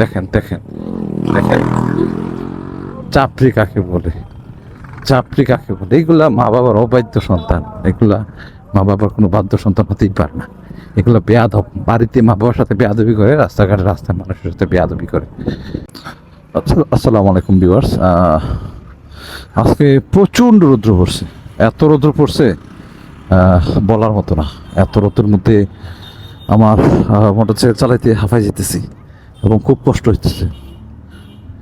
দেখেন দেখেন দেখেন। চাপড়ি কাকে বলে? চাপড়ি কাকে বলে? এগুলা মা বাবার অবাধ্য সন্তান। এগুলা মা বাবার কোনো বাধ্য সন্তান হতেই পারে না। এগুলো বেয়াদব। বাড়িতে মা বাবার সাথে বেয়াদবি করে, রাস্তাঘাটে রাস্তায় মানুষের সাথে বেয়াদবি করে। আচ্ছা আসসালামু আলাইকুম ভিউয়ার্স। আজকে প্রচণ্ড রৌদ্র পড়ছে। এত রৌদ্র পড়ছে বলার মতো না। এত রৌদ্রের মধ্যে আমার মোটরসাইকেল চালাইতে হাঁফাই যেতেছি। এবং খুব কষ্ট হইতেছে।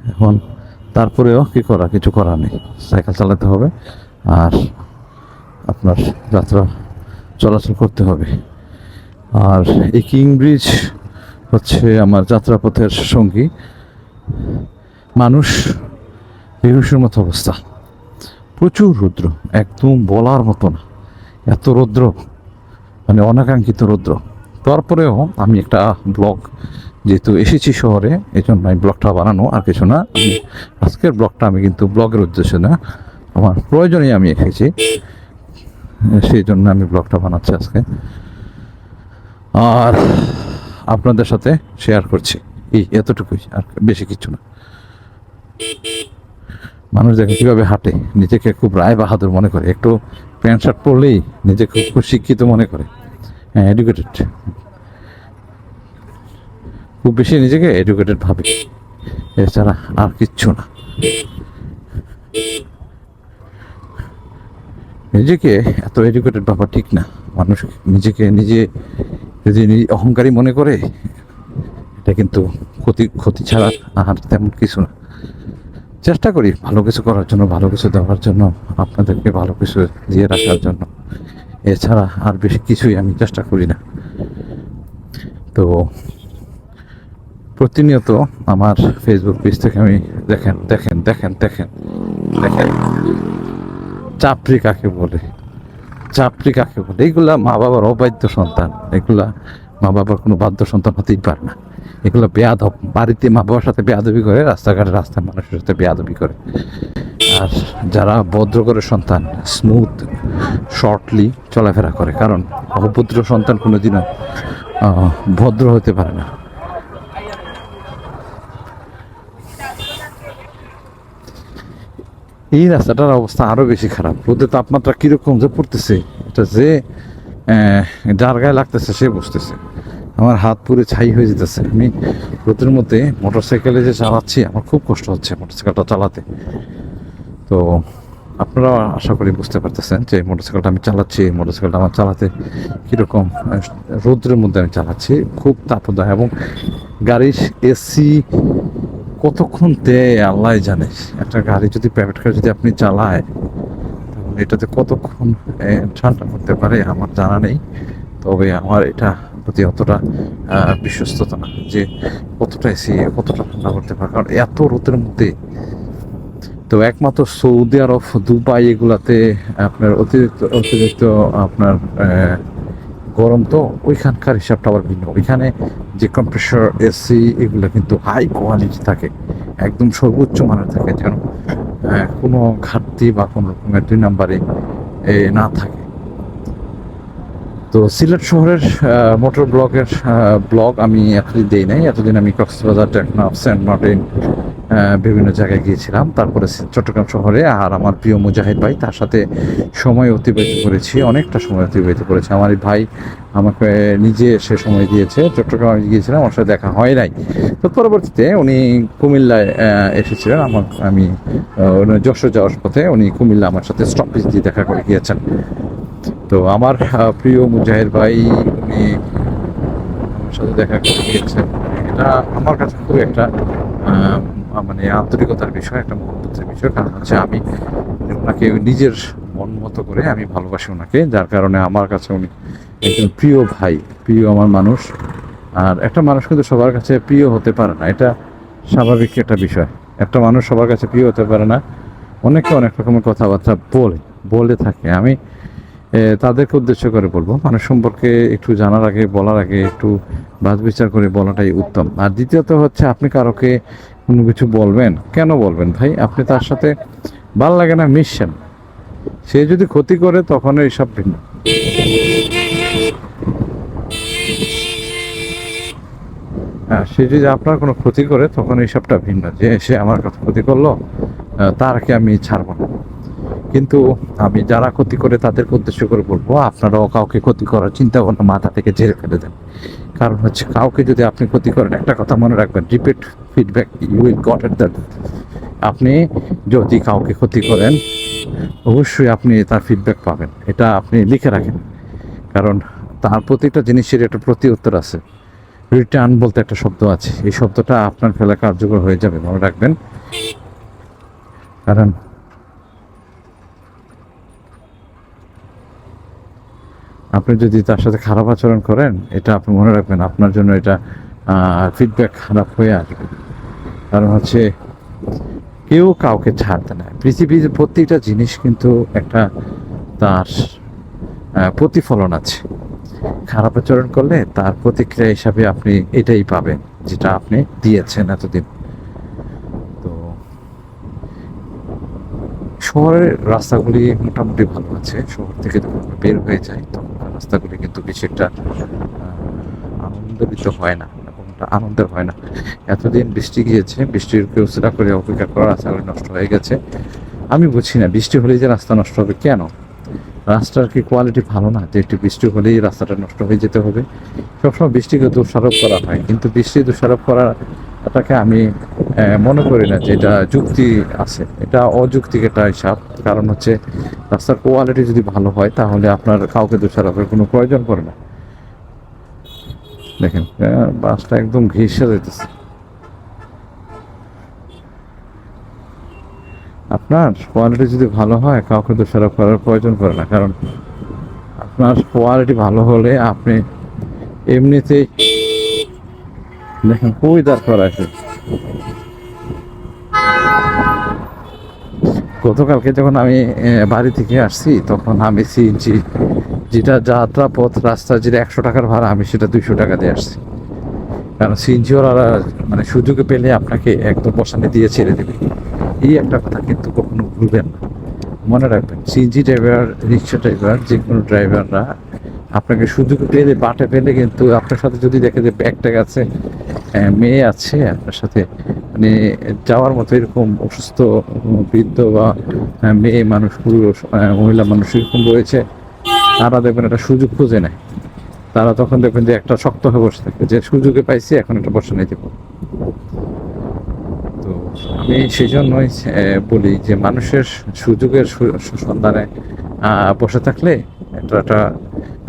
এখন তারপরেও কি করা? কিছু করা নেই। সাইকেল চালাতে হবে আর আপনার যাত্রা চলাচল করতে হবে। আর এই কিং ব্রিজ হচ্ছে আমার যাত্রাপথের সঙ্গী। মানুষ বেহুশের মতো অবস্থা। প্রচুর রৌদ্র। একদম বলার মতো না। এত রৌদ্র। মানে অনাকাঙ্ক্ষিত রৌদ্র। তারপরেও আমি একটা ব্লগ যেহেতু এসেছি শহরে এই জন্য আমি ব্লগটা বানানো আর কিছু না। আজকের ব্লগটা আমি কিন্তু ব্লগের উদ্দেশ্যে না, আমার প্রয়োজনেই আমি এসেছি। সেই জন্য আমি ব্লগটা বানাচ্ছি আজকে। আর আপনাদের সাথে শেয়ার করছি। এই এতটুকুই, আর বেশি কিছু না। মানুষ দেখে কীভাবে হাঁটে, নিজেকে খুব রায় বাহাদুর মনে করে। একটু প্যান্ট শার্ট পরলেই নিজেকে খুব শিক্ষিত মনে করে। হ্যাঁ এডুকেটেড খুব বেশি নিজেকে এডুকেটেড ভাবে। এছাড়া আর কিচ্ছু না। নিজেকে এত এডুকেটেড ভাবা ঠিক না। মানুষ নিজেকে নিজে যদি অহংকারী মনে করে, এটা কিন্তু ক্ষতি ক্ষতি ছাড়া আর তেমন কিছু না। চেষ্টা করি ভালো কিছু করার জন্য, ভালো কিছু দেওয়ার জন্য, আপনাদেরকে ভালো কিছু দিয়ে রাখার জন্য। এছাড়া আর বেশি কিছুই আমি চেষ্টা করি না। তো প্রতিনিয়ত আমার ফেসবুক পেজ থেকে আমি দেখেন দেখেন দেখেন দেখেন দেখেন। চাপড়ি কাকে বলে? চাপড়ি কাকে বলে? এগুলা মা বাবার অবাধ্য সন্তান। এগুলা মা বাবার কোনো বাধ্য সন্তান হতেই পারে না। এগুলো বেয়াদব। বাড়িতে মা বাবার সাথে বেয়াদবি করে, রাস্তাঘাটে রাস্তায় মানুষের সাথে বেয়াদবি করে। আর যারা ভদ্র করে সন্তান স্মুথ শর্টলি চলাফেরা করে, কারণ অভদ্র সন্তান কোনোদিনও ভদ্র হতে পারে না। এই রাস্তাটার অবস্থা আরও বেশি খারাপ। রোদের তাপমাত্রা কীরকম যে পড়তেছে, এটা যে যার গায়ে লাগতেছে সে বুঝতেছে। আমার হাত পুরে ছাই হয়ে যেতেছে। আমি রোদের মধ্যে মোটর সাইকেলে যে চালাচ্ছি, আমার খুব কষ্ট হচ্ছে মোটর সাইকেলটা চালাতে। তো আপনারা আশা করি বুঝতে পারতেছেন যে মোটর সাইকেলটা আমি চালাচ্ছি মোটর সাইকেলটা আমার চালাতে কীরকম রৌদ্রের মধ্যে আমি চালাচ্ছি। খুব তাপদায় এবং গাড়ির এসি কতক্ষণ দেয়, আল্লাহ জানে। একটা গাড়ি যদি প্রাইভেট কার যদি আপনি চালায়, তাহলে এটাতে কতক্ষণ ঠান্ডা করতে পারে, আমার জানা নেই। তবে আমার এটা প্রতি অতটা বিশ্বস্ততা না যে কতটা এসি কতটা ঠান্ডা করতে পারে, কারণ এত রোদের মধ্যে। তো একমাত্র সৌদি আরব, দুবাই এগুলাতে আপনার অতিরিক্ত অতিরিক্ত আপনার গরম, তো ওইখানকার হিসাবটা আবার ভিন্ন। ওইখানে যে কম্প্রেসর এসি এগুলো কিন্তু হাই কোয়ালিটি থাকে। একদম সর্বোচ্চ মানের থাকে যেন কোনো ঘাটতি বা কোনো রকমের দুই নাম্বারে না থাকে। তো সিলেট শহরের মোটর ব্লকের ব্লগ আমি এতদিন দেই নাই। এতদিন আমি কক্সবাজার টেকনাফ সেন্ট মার্টিন বিভিন্ন জায়গায় গিয়েছিলাম। তারপরে চট্টগ্রাম শহরে আর আমার প্রিয় মুজাহিদ ভাই, তার সাথে সময় অতিবাহিত করেছি, অনেকটা সময় অতিবাহিত করেছি। আমার এই ভাই আমাকে নিজে সে সময় দিয়েছে, চট্টগ্রামে গিয়েছিলাম, ওর সাথে দেখা হয় নাই। তো পরবর্তীতে উনি কুমিল্লায় এসেছিলেন। আমার, আমি যশোর যাওয়ার পথে উনি কুমিল্লা আমার সাথে স্টপেজ দিয়ে দেখা করে গিয়েছেন। তো আমার প্রিয় মুজাহিদ ভাই উনি আমার সাথে দেখা করে গিয়েছেন। এটা আমার কাছে খুব একটা মানে আন্তরিকতার বিষয়, একটা মহব্বতের বিষয়। কারণ হচ্ছে আমি ওনাকে নিজের মন মতো করে আমি ভালোবাসি ওনাকে, যার কারণে আমার কাছে উনি একজন প্রিয় ভাই, প্রিয় আমার মানুষ। আর একটা মানুষ কিন্তু সবার কাছে প্রিয় হতে পারে না, এটা স্বাভাবিক একটা বিষয়। একটা মানুষ সবার কাছে প্রিয় হতে পারে না, অনেকে অনেক রকমের কথাবার্তা বলে বলে থাকে। আমি তাদেরকে উদ্দেশ্য করে বলব, মানুষ সম্পর্কে একটু জানার আগে, বলার আগে একটু বাজ বিচার করে বলাটাই উত্তম। আর দ্বিতীয়ত হচ্ছে আপনি কারোকে কোনো কিছু বলবেন? কেন বলবেন ভাই? আপনি তার সাথে ভালো লাগে না মিশছেন। সে যদি ক্ষতি করে তখন এইসব ভিন্ন। হ্যাঁ, সে যদি আপনার কোনো ক্ষতি করে তখন এইসবটা ভিন্ন। যে সে আমার কথা ক্ষতি করল তারকে আমি ছাড়বো না। কিন্তু আমি যারা ক্ষতি করে তাদেরকে উদ্দেশ্য করে বলব আপনারাও কাউকে ক্ষতি করার চিন্তা ভাবনা মাথা থেকে ঝেড়ে ফেলে দেন। কারণ হচ্ছে কাউকে যদি আপনি ক্ষতি করেন, একটা কথা মনে রাখবেন repeat feedback you will got at that আপনি যদি কাউকে ক্ষতি করেন, অবশ্যই আপনি তার ফিডব্যাক পাবেন। এটা আপনি লিখে রাখেন। কারণ তার প্রতিটা জিনিসের একটা প্রতি উত্তর আছে। রিটার্ন বলতে একটা শব্দ আছে। এই শব্দটা আপনার ফেলা কার্যকর হয়ে যাবে, মনে রাখবেন। কারণ আপনি যদি তার সাথে খারাপ আচরণ করেন, এটা আপনি মনে রাখবেন, আপনার জন্য এটা ফিডব্যাক খারাপ হয়ে আসবে কারণ হচ্ছে, কেউ কাউকে ছাড়তে না। পৃথিবীর প্রত্যেকটা জিনিস কিন্তু একটা তার প্রতিফলন আছে। খারাপ আচরণ করলে তার প্রতিক্রিয়া হিসাবে আপনি এটাই পাবেন, যেটা আপনি দিয়েছেন এতদিন। তো, শহরের রাস্তাগুলি মোটামুটি ভালো আছে। শহর থেকে বের হয়ে যায় তখন রাস্তাগুলি কিন্তু বেশি একটা আনন্দিত হয় না কোনটা আনন্দের হয় না। এতদিন বৃষ্টি গিয়েছে, বৃষ্টির কেউ সেটা করে অপেক্ষা করা রাস্তাগুলি নষ্ট হয়ে গেছে। আমি বুঝি না, বৃষ্টি হলেই যে রাস্তা নষ্ট হবে, কেন? রাস্তার কি কোয়ালিটি ভালো না? যে একটু বৃষ্টি হলেই রাস্তাটা নষ্ট হয়ে যেতে হবে। সবসময় বৃষ্টিকে দোষারোপ করা হয়, কিন্তু বৃষ্টি দোষারোপ করাটাকে আমি মনে করি না যে এটা যুক্তি আছে। এটা অযৌক্তিক একটা হিসাব। কারণ হচ্ছে রাস্তার কোয়ালিটি যদি ভালো হয়, তাহলে আপনার কাউকে দোষারোপের কোনো প্রয়োজন পড়ে না। দেখেন বাসটা একদম ঘেসে যেতেছে আপনার কোয়ালিটি যদি ভালো হয়, কাউকে দোষারোপ করার প্রয়োজন পড়ে না। কারণ আপনার কোয়ালিটি ভালো হলে আপনি এমনিতেই দেখেন, কই দাঁড় করা আছে গতকালকে যখন আমি বাড়ি থেকে আসছি, তখন আমি সিএনজি যেটা যাত্রা পথ রাস্তা যেটা একশো টাকার ভাড়া, আমি সেটা দুইশো টাকা দিয়ে আসছি। কারণ সিএনজি ওরা মানে সুযোগে পেলে আপনাকে একদম বসানে দিয়ে ছেড়ে দেবে। এই একটা কথা কিন্তু কখনো ভুলবেন না। মনে রাখবেন সিএনজি ড্রাইভার রিক্সা ড্রাইভার যে কোনো ড্রাইভাররা আপনাকে সুযোগ পেলে, বাটে পেলে কিন্তু আপনার সাথে যদি দেখে যে ব্যাগ ট্যাগ আছে মেয়ে আছে, আপনার সাথে মানে যাওয়ার মতো এরকম অসুস্থ বৃদ্ধ বা মেয়ে মানুষ, পুরুষ মহিলা মানুষ এরকম রয়েছে, তারা দেখবেন একটা সুযোগ খুঁজে নেয়। তারা তখন দেখবেন যে একটা শক্ত হয়ে বসে থাকে, যে সুযোগে পাইছি, এখন একটা বসে নিতে পারব তো আমি সেই জন্যই বলি যে মানুষের সুযোগের সন্ধানে বসে থাকলে এটা একটা,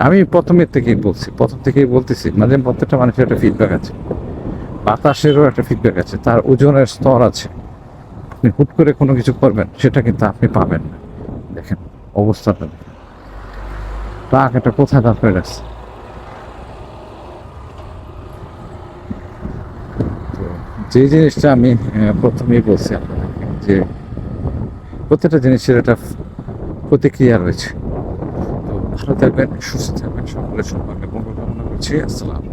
আমি প্রথমের থেকেই বলছি, প্রথম থেকেই বলতেছি মানে প্রত্যেকটা মানুষের একটা ফিডব্যাক আছে। বাতাসেরও একটা ফিডব্যাক আছে, তার ওজনের স্তর আছে। আপনি হুট করে কোনো কিছু করবেন, সেটা কিন্তু আপনি পাবেন না। দেখেন, অবস্থাটা দেখেন। ট্রাক এটা কোথায় দাঁড় করে তো যে জিনিসটা আমি প্রথমেই বলছি আপনাদেরকে যে প্রত্যেকটা জিনিসের একটা প্রতিক্রিয়া রয়েছে। তো ভালো থাকবেন, সুস্থ থাকবেন, সকলের সম্পর্কে মঙ্গল কামনা করছি। আসসালামু